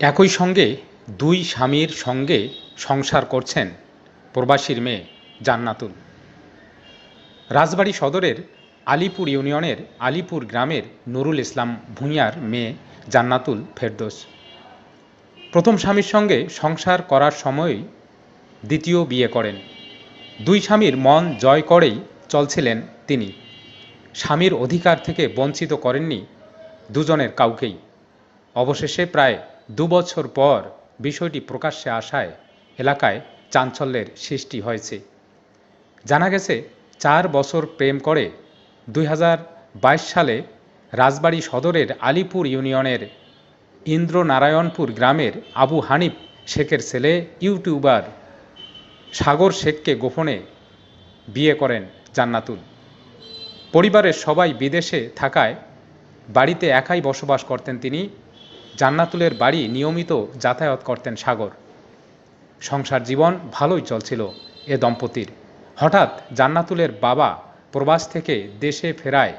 একই সঙ্গে দুই স্বামীর সঙ্গে সংসার করছেন প্রবাসীর মেয়ে জান্নাতুল। রাজবাড়ী সদরের আলিপুর ইউনিয়নের আলিপুর গ্রামের নুরুল ইসলাম ভূঁইয়ার মেয়ে জান্নাতুল ফেরদোস। প্রথম স্বামীর সঙ্গে সংসার করার সময়ই দ্বিতীয় বিয়ে করেন। দুই স্বামীর মন জয় করেই চলছিলেন তিনি। স্বামীর অধিকার থেকে বঞ্চিত করেননি দুজনের কাউকেই। অবশেষে প্রায় দুবছর পর বিষয়টি প্রকাশ্যে আসায় এলাকায় চাঞ্চল্যের সৃষ্টি হয়েছে। জানা গেছে, চার বছর প্রেম করে দুই হাজার বাইশ সালে রাজবাড়ী সদরের আলিপুর ইউনিয়নের ইন্দ্রনারায়ণপুর গ্রামের আবু হানিফ শেখের ছেলে ইউটিউবার সাগর শেখকে গোপনে বিয়ে করেন জান্নাতুল। পরিবারের সবাই বিদেশে থাকায় বাড়িতে একাই বসবাস করতেন তিনি জান্নাতুলের বাড়ি নিয়মিত যাতায়াত করতেন সাগর। সংসার জীবন ভালোই চলছিল এ দম্পতির। হঠাৎ জান্নাতুলের বাবা প্রবাস থেকে দেশে ফেরায়,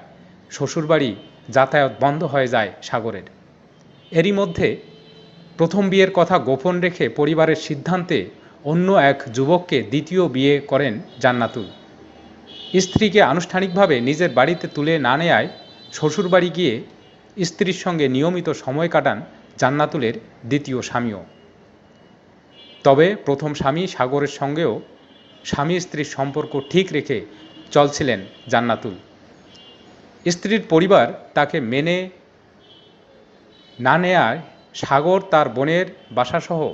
শ্বশুরবাড়ি যাতায়াত বন্ধ হয়ে যায় সাগরের। এরই মধ্যে প্রথম বিয়ের কথা গোপন রেখে পরিবারের সিদ্ধান্তে অন্য এক যুবককে দ্বিতীয় বিয়ে করেন জান্নাতুল। স্ত্রীকে আনুষ্ঠানিকভাবে নিজের বাড়িতে তুলে না নেয়ায় শ্বশুরবাড়ি গিয়ে স্ত্রীর সঙ্গে নিয়মিত সময় কাটান জান্নাতুলের দ্বিতীয় স্বামীও। তবে প্রথম স্বামী সাগরের সঙ্গেও স্বামী স্ত্রীর সম্পর্ক ঠিক রেখে চলছিলেন জান্নাতুল। স্ত্রীর পরিবার তাকে মেনে না নেয়ায় সাগর তার বোনের বাসাসহ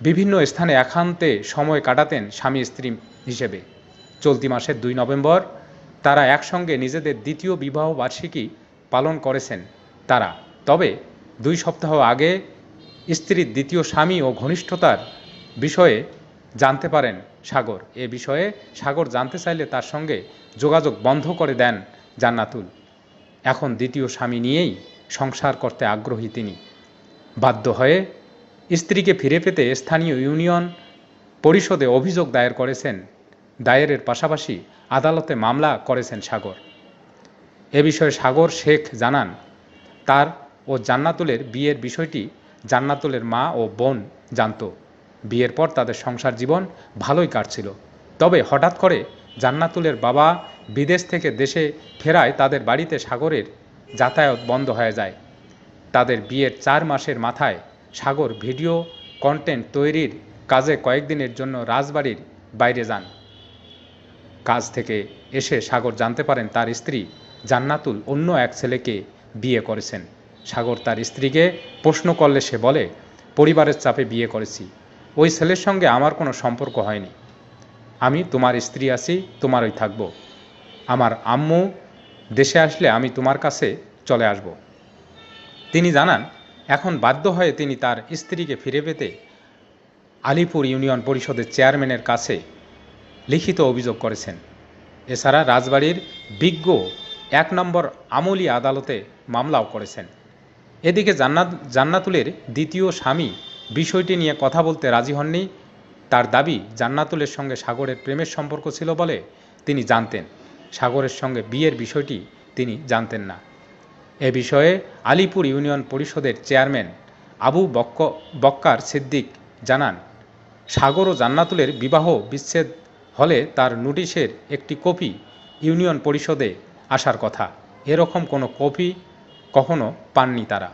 বিভিন্ন স্থানে একান্তে সময় কাটাতেন স্বামী স্ত্রী হিসেবে। চলতি মাসের দুই নভেম্বর তারা একসঙ্গে নিজেদের দ্বিতীয় বিবাহ বার্ষিকী পালন করেছেন তারা। তবে দুই সপ্তাহ আগে স্ত্রীর দ্বিতীয় স্বামী ও ঘনিষ্ঠতার বিষয়ে জানতে পারেন সাগর। এ বিষয়ে সাগর জানতে চাইলে তার সঙ্গে যোগাযোগ বন্ধ করে দেন জান্নাতুল। এখন দ্বিতীয় স্বামী নিয়েই সংসার করতে আগ্রহী তিনি। বাধ্য হয়ে স্ত্রীকে ফিরে পেতে স্থানীয় ইউনিয়ন পরিষদে অভিযোগ দায়ের করেছেন। দায়েরের পাশাপাশি আদালতে মামলা করেছেন সাগর। এ বিষয়ে সাগর শেখ জানান, তার ও জান্নাতুলের বিয়ের বিষয়টি জান্নাতুলের মা ও বোন জানত। বিয়ের পর তাদের সংসার জীবন ভালোই কাটছিল। তবে হঠাৎ করে জান্নাতুলের বাবা বিদেশ থেকে দেশে ফেরায় তাদের বাড়িতে সাগরের যাতায়াত বন্ধ হয়ে যায়। তাদের বিয়ের চার মাসের মাথায় সাগর ভিডিও কন্টেন্ট তৈরির কাজে কয়েকদিনের জন্য রাজবাড়ির বাইরে যান। কাজ থেকে এসে সাগর জানতে পারেন তার স্ত্রী জান্নাতুল অন্য এক ছেলেকে বিয়ে করেছেন। সাগর তার স্ত্রীকে প্রশ্ন করলে সে বলে, পরিবারের চাপে বিয়ে করেছি। ওই ছেলের সঙ্গে আমার কোনো সম্পর্ক হয়নি। আমি তোমার স্ত্রী আছি, তোমারই থাকব। আমার আম্মু দেশে আসলে আমি তোমার কাছে চলে আসব তিনি জানান, এখন বাধ্য হয়ে তিনি তার স্ত্রীকে ফিরে পেতে আলিপুর ইউনিয়ন পরিষদের চেয়ারম্যানের কাছে লিখিত অভিযোগ করেছেন। এছাড়া রাজবাড়ির বিজ্ঞ এক নম্বর আমলি আদালতে মামলাও করেছেন। এদিকে জান্নাত, জান্নাতুলের দ্বিতীয় স্বামী বিষয়টি নিয়ে কথা বলতে রাজি হননি। তার দাবি জান্নাতুলের সঙ্গে সাগরের প্রেমের সম্পর্ক ছিল বলে তিনি জানতেন। সাগরের সঙ্গে বিয়ের বিষয়টি তিনি জানতেন না। এ বিষয়ে আলিপুর ইউনিয়ন পরিষদের চেয়ারম্যান আবু বক্ক, বক্কার সিদ্দিক জানান, সাগর ও জান্নাতুলের বিবাহ বিচ্ছেদ হলে তার নোটিশের একটি কপি ইউনিয়ন পরিষদে আসার কথা। এরকম কোনো কপি কখনো পাননি তারা।